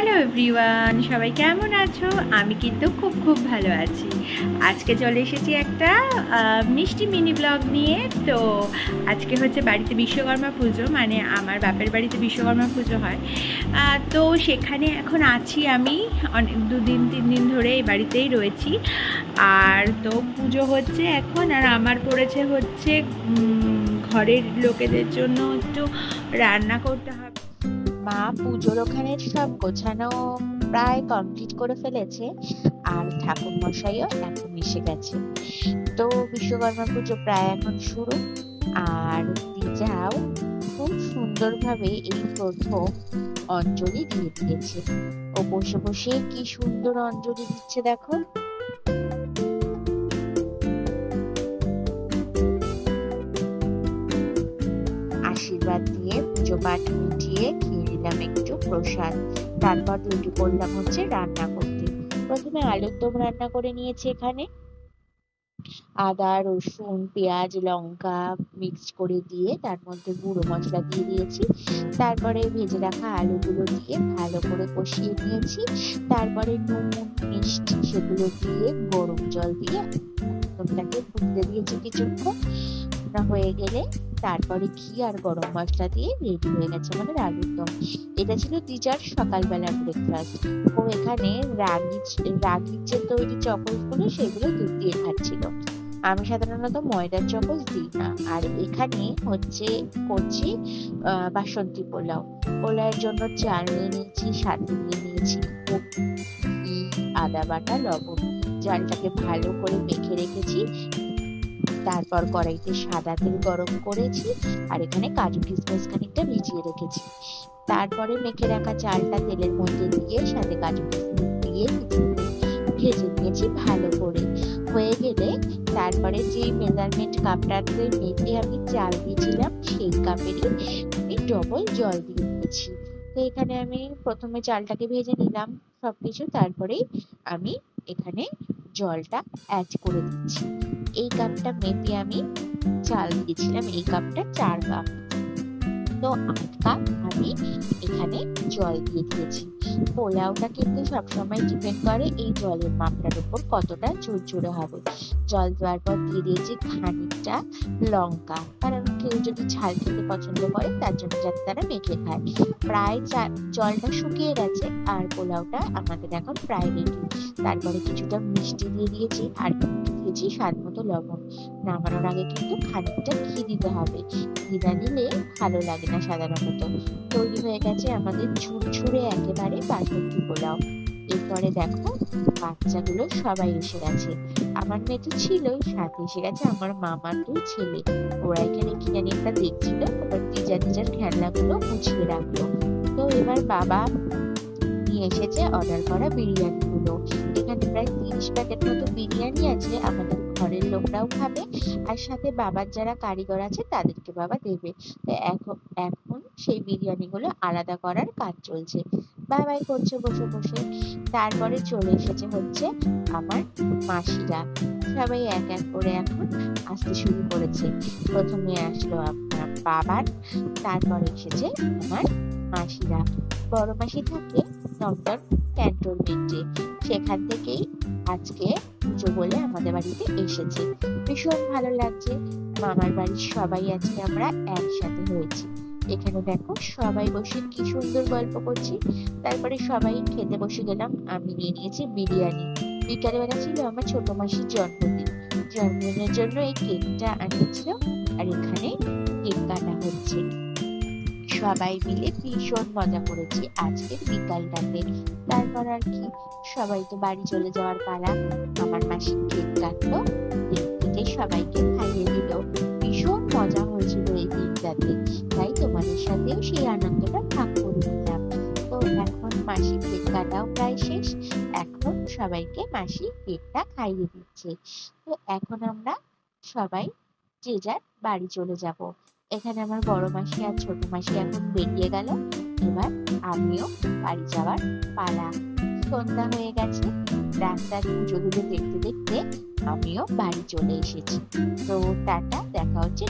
Hello everyone, সবাই কেমন আছো? আমি কিন্তু খুব খুব ভালো আছি। আজকে চলে এসেছি একটা মিষ্টি মিনি ব্লগ নিয়ে। তো আজকে হচ্ছে বাড়িতে বিশ্বকর্মা পুজো মানে আমার বাপের বাড়িতে বিশ্বকর্মা পুজো হয়। তো সেখানে এখন আছি আমি। অনেক, দুদিন, তিন দিন ধরে এই বাড়িতেই রয়েছি। আর তো পুজো হচ্ছে এখন, আর আমার পড়েছে হচ্ছে ঘরের লোকেদের জন্য একটু রান্না করতে হবে। মা পুজোর ওখানে সব গোছানো প্রায় কমপ্লিট করে ফেলেছে আর ঠাকুর মশাইও এখন এসে গেছে। তো বিশ্বকর্মা পুজো প্রায় এখন শুরু আর দিজাও খুব সুন্দরভাবে এই প্রথম অঞ্জলি দিয়ে দিয়েছে। ও বসে বসে কি সুন্দর অঞ্জলি দিচ্ছে দেখো। আশীর্বাদ দিয়ে পুজো পাঠ মিটিয়ে খেয়ে নিলাম একটু প্রসাদ। তারপর লেগে করলাম হচ্ছে রান্না করতে। প্রথমে আলুর দম রান্না করে নিয়েছি এখানে। আদা, রসুন, পেঁয়াজ, লঙ্কা মিক্স করে দিয়ে তার মধ্যে গুঁড়ো মশলা দিয়ে দিয়েছি। তারপরে ভেজে রাখা আলুগুলো দিয়ে ভালো করে কষিয়ে নিয়েছি। তারপরে নুন, মিষ্টি সেগুলো দিয়ে গরম জল দিয়ে ফুটতে দিয়েছি কিছুক্ষণ। না হয়ে গেলে তারপরে ঘি আর গরম মশলা দিয়ে রেডি হয়ে গেছে আমাদের আলুর দম। এটা ছিল টিচার সকালবেলার ব্রেকফাস্ট ও এখানে রাগি রাগির যে তৈরি চকোসগুলো সেগুলো দুধ দিয়ে খাচ্ছিল। আমি সাধারণত ময়দার চকল দিই না। আর এখানে হচ্ছে করছি বাসন্তী পোলাও। পোলাওয়ের জন্য চাল নিয়ে নিয়েছি, সাথে নিয়ে নিয়েছি আদা বাটা, লবণ। চালটাকে ভালো করে মেখে রেখেছি। তারপর কড়াইতে সাদা তেল গরম করেছি আর এখানে কাজু কিশমিশ খানিকটা ভিজিয়ে রেখেছি। তারপরে মেখে রাখা চালটা তেলের মধ্যে দিয়ে সাথে কাজু কিশমিশ দিয়ে ভেজে নিয়েছি। ভালো করে। হয়ে গেলে তারপরে যে মেজারমেন্ট কাপটাতে মেপে আমি চাল দিয়েছিলাম, সেই কাপেরই ডবল জল দিয়ে দিয়েছি। তো এখানে আমি প্রথমে চালটাকে ভেজে নিলাম সব কিছু তারপরেই আমি এখানে জলটা অ্যাড করে দিচ্ছি। এই কাপটা মেপে আমি চাল দিয়েছিলাম এই কাপটা চার কাপ তো আট কাপ আমি এখানে জল দিয়ে দিয়েছি। পোলাওটা কিন্তু সবসময় ডিপেন্ড করে এই জলের মাপটার উপর কতটা ঝুরঝুরে হবে। জল দেওয়ার পর দিয়ে দিয়েছি খানিকটা লঙ্কা। কারণ কেউ যদি ঝাল খেতে পছন্দ করে, তার জন্য যাতে তারা মেখে খায়। প্রায় জলটা শুকিয়ে গেছে আর পোলাওটা আমাদের এখন প্রায় রেডি তারপরে কিছুটা মিষ্টি দিয়ে দিয়েছি আর দিয়েছি স্বাদ মতো লবণ। নামানোর আগে কিন্তু খানিকটা ঘি দিতে হবে। ঘি না দিলে ভালো লাগে না সাধারণত। তৈরি হয়ে গেছে আমাদের ঝুরঝুরে একেবারে বাসন্তী পোলাও। এরপরে দেখো, বাচ্চাগুলো সবাই এসে গেছে। আমার মেয়ে তো ছিলই, সাথে এসে গেছে আমার মামার দুই ছেলে। ওরা এখানে কি জানি একটা দেখছিল এবার টিজার টিজার খেলনাগুলো গুছিয়ে রাখল। তো এবার বাবা নিয়ে এসেছে অর্ডার করা বিরিয়ানি। এখানে প্রায় তিরিশ প্যাকেট মতো বিরিয়ানি আছে, আমাদের ঘরের লোকরাও খাবে। আর সাথে বাবার যারা কারিগর আছে, তাদেরকে বাবা দেবে। এখন এখন সেই বিরিয়ানিগুলো আলাদা করার কাজ চলছে। বাবাই করছে বসে বসে। তারপরে চলে এসেছে হচ্ছে আমার মাসিরা। সবাই এক এক করে এখন আসতে শুরু করেছে। প্রথমে আসলো আপনার বাবার, তারপরে এসেছে আমার মাসিরা। বড় মাসি থাকে দমদম ক্যান্টনমেন্টে। সেখান থেকেই আজকে পুজো বলে আমাদের বাড়িতে এসেছে। ভীষণ ভালো লাগছে। মামার বাড়ির সবাই আজকে আমরা একসাথে হয়েছি। এখানে দেখো সবাই বসে কি সুন্দর গল্প করছি। তারপরে সবাই খেতে বসে গেলাম, আমি নিয়ে নিয়েছি বিরিয়ানি। বিকালবেলা ছিল আমার ছোট মাসির জন্মদিন। জন্মদিনের জন্য এই কেকটা আনিয়েছিল আর এখানে কেক কাটা হচ্ছে। সবাই মিলে ভীষণ মজা করেছি আজকে বিকালটাতে। তারপর আর কি, সবাই তো বাড়ি চলে যাওয়ার পালা। আমার মাসি কেক কাটলো কেক সবাইকে খাইয়ে দিল। ভীষণ মজা হয়েছিল এই দিনটাতে। তাই তোমাদের সাথেও সেই আনন্দটা ভাগ করে নিলাম। তো এখন মাসি কেক কাটাও প্রায় শেষ। এখন সবাইকে মাসি কেকটা খাইয়ে দিচ্ছে। তো এখন আমরা সবাই যে যার বাড়ি চলে যাব। এখানে আমার বড় মাসি আর ছোট মাসি এখন বেরিয়ে গেল। এবার আমিও বাড়ি যাওয়ার পালা। সন্ধ্যা হয়ে গেছে। রাস্তার পুজোগুলো দেখতে দেখতে আমিও বাড়ি চলে এসেছি। তো টাটা, দেখা হচ্ছে।